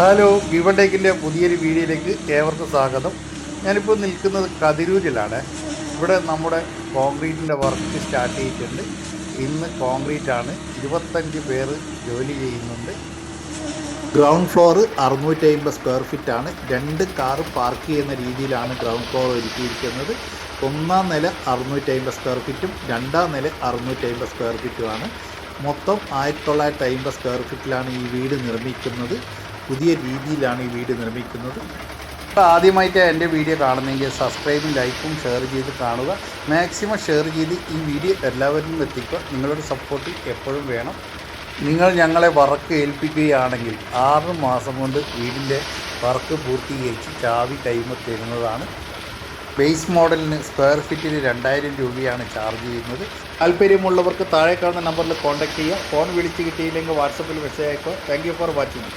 Hello വിവണ്ടേക്കിന്റെ പുതിയൊരു വീഡിയോയിലേക്ക് ഏവർക്കും സ്വാഗതം. ഞാനിപ്പോൾ നിൽക്കുന്നത് കതിരൂരിലാണ്. ഇവിടെ നമ്മുടെ കോൺക്രീറ്റിന്റെ വർക്ക് സ്റ്റാർട്ട് ചെയ്തിട്ടുണ്ട്. ഇന്ന് കോൺക്രീറ്റ് ആണ് ഇരുപത്തഞ്ച് പേര് ജോലി ചെയ്യുന്നുണ്ട്. ഗ്രൗണ്ട് ഫ്ലോർ അറുന്നൂറ്റി അമ്പത് സ്ക്വയർ ഫീറ്റ് ആണ് രണ്ട് കാർ പാർക്ക് ചെയ്യുന്ന രീതിയിലാണ് ഗ്രൗണ്ട് ഫ്ലോർ ഒരുക്കിയിരിക്കുന്നത്. ഒന്നാം നില അറുന്നൂറ്റി അമ്പത് സ്ക്വയർ ഫീറ്റും രണ്ടാം നില അറുന്നൂറ്റി അമ്പത് സ്ക്വയർ ഫീറ്റുമാണ്. മൊത്തം ആയിരത്തി തൊള്ളായിരത്തി അമ്പത് സ്ക്വയർ ഫീറ്റിലാണ് ഈ വീട് നിർമ്മിക്കുന്നത്. പുതിയ രീതിയിലാണ് ഈ വീഡിയോ നിർമ്മിക്കുന്നത്. ആദ്യമായിട്ട് എന്റെ വീഡിയോ കാണുന്നെങ്കിൽ സബ്സ്ക്രൈബും ലൈക്കും ഷെയർ ചെയ്ത് കാണുക. മാക്സിമം ഷെയർ ചെയ്ത് ഈ വീഡിയോ എല്ലാവരിലും എത്തിക്കുക. നിങ്ങളുടെ സപ്പോർട്ട് എപ്പോഴും വേണം. നിങ്ങൾ ഞങ്ങളെ വർക്ക് ഏൽപ്പിക്കുകയാണെങ്കിൽ ആറ് മാസം കൊണ്ട് വീടിന്റെ വർക്ക് പൂർത്തീകരിച്ച് ചാവി കൈമ തരുന്നതാണ്. ബേസ് മോഡലിന് സ്ക്വയർ ഫീറ്റിന് രണ്ടായിരം രൂപയാണ് ചാർജ് ചെയ്യുന്നത്. താല്പര്യമുള്ളവർക്ക് താഴെ കാണുന്ന നമ്പറിൽ കോൺടാക്ട് ചെയ്യുക. ഫോൺ വിളിച്ച് കിട്ടിയില്ലെങ്കിൽ വാട്സപ്പിൽ മെസ്സേജ് അയക്കുക. Thank for watching.